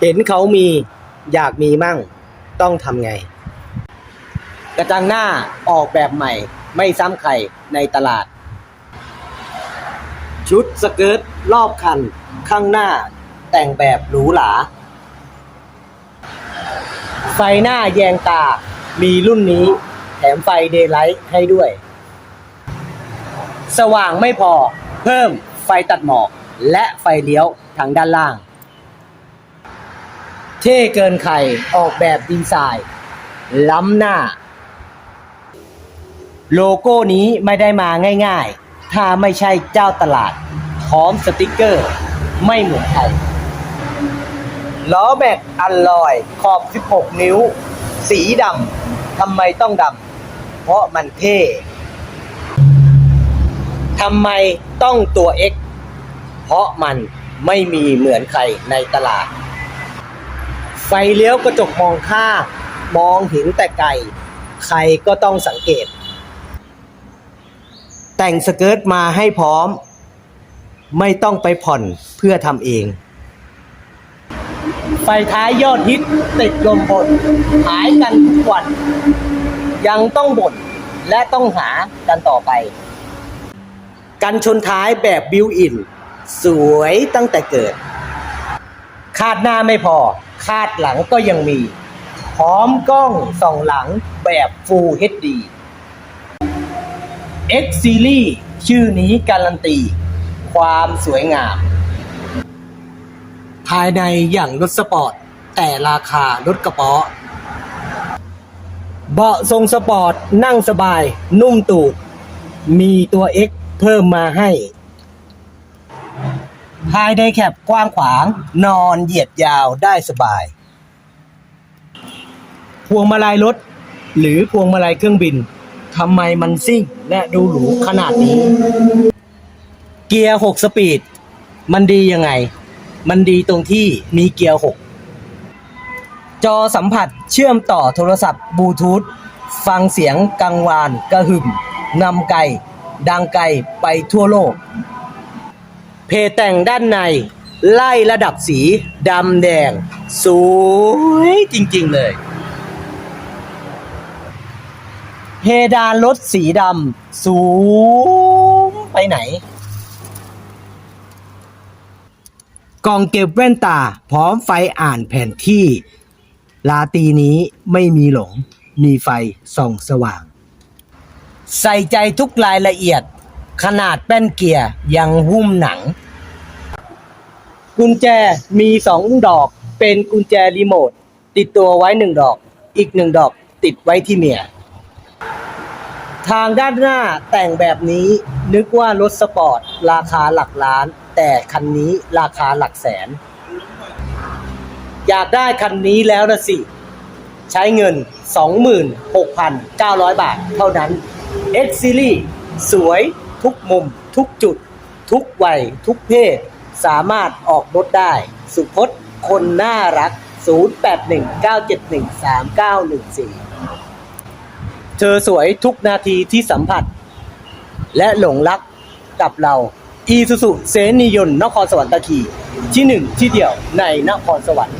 เห็นเขามีอยากมีมั่ง ต้องทำไง กระจังหน้าออกแบบใหม่ ไม่ซ้ำใครในตลาด ชุดสเกิร์ตรอบคัน ข้างหน้าแต่งแบบหรูหราไฟหน้าแยงตา มีรุ่นนี้ แถมไฟเดย์ไลท์ให้ด้วย สว่างไม่พอ เพิ่มไฟตัดหมอก และไฟเลี้ยวทางด้านล่าง เท่เกินใครออกแบบดีไซน์ ล้ำหน้า โลโก้นี้ไม่ได้มาง่ายๆ ถ้าไม่ใช่เจ้าตลาดพร้อมสติกเกอร์ ไม่เหมือนใครล้อแม็กอัลลอย ขอบ 16 นิ้ว สีดำทำไมต้องดำเพราะมันเท่ทำไมต้องตัว X เพราะมันไม่มีเหมือนใครในตลาด ไฟเลี้ยวกระจกมองข้างมองเห็นแต่ไกลใครก็ต้องสังเกต แต่งสเกิร์ตมาให้พร้อม ไม่ต้องไปผ่อนเพื่อทำเอง ไฟท้ายยอดฮิตติดลมบนหายกันทุกวัน ยังต้องบ่นและต้องหากันต่อไป กันชนท้ายแบบบิวอิน สวยตั้งแต่เกิด คาดหน้าไม่พอ คาดหลังก็ยังมี พร้อมกล้องส่องหลังแบบ Full HD X Series ชื่อนี้การันตี ความสวยงาม ภายในอย่างรถสปอร์ต แต่ราคารถกระป๋อเบาะทรงสปอร์ตนั่งสบายนุ่มตูด มีตัว X เพิ่มมาให้ ภายในแคบกว้างขวาง นอนเหยียดยาวได้สบาย พวงมาลัยรถ หรือพวงมาลัยเครื่องบินทำไมมันซิ่งและดูหรูขนาดนี้ เกียร์ 6 สปีด มันดียังไง มันดีตรงที่มีเกียร์ 6 จอสัมผัสเชื่อมต่อโทรศัพท์บลูทูธฟังเสียงกังวานกระหึ่มนำไกล ดังไกลไปทั่วโลก เพแต่งด้านใน ไล่ระดับสีดำแดง สวยจริงๆเลย เพดานรถสีดำสูงไปไหน กล่องเก็บแว่นตาพร้อมไฟอ่านแผนที่ ลาตีนี้ไม่มีหลง มีไฟส่องสว่าง ใส่ใจทุกรายละเอียด ขนาดแป้นเกียร์ยังหุ้มหนัง กุญแจมีสองดอก เป็นกุญแจรีโมทติดตัวไว้หนึ่งดอก อีกหนึ่งดอกติดไว้ที่เมีย ทางด้านหน้าแต่งแบบนี้นึกว่ารถสปอร์ต ราคาหลักล้าน แต่คันนี้ราคาหลักแสน อยากได้คันนี้แล้วนะสิ ใช้เงิน 26,900 บาทเท่านั้น X Series สวย ทุกมุม ทุกจุด ทุกวัย ทุกเพศ สามารถออกรถได้ สุพจน์คนน่ารัก 0819713914 เธอสวยทุกนาทีที่สัมผัส และหลงรักกับเรา อีสุสุเซนิยนนครสวรรค์ตะคีที่หนึ่งที่เดียวในนครสวรรค์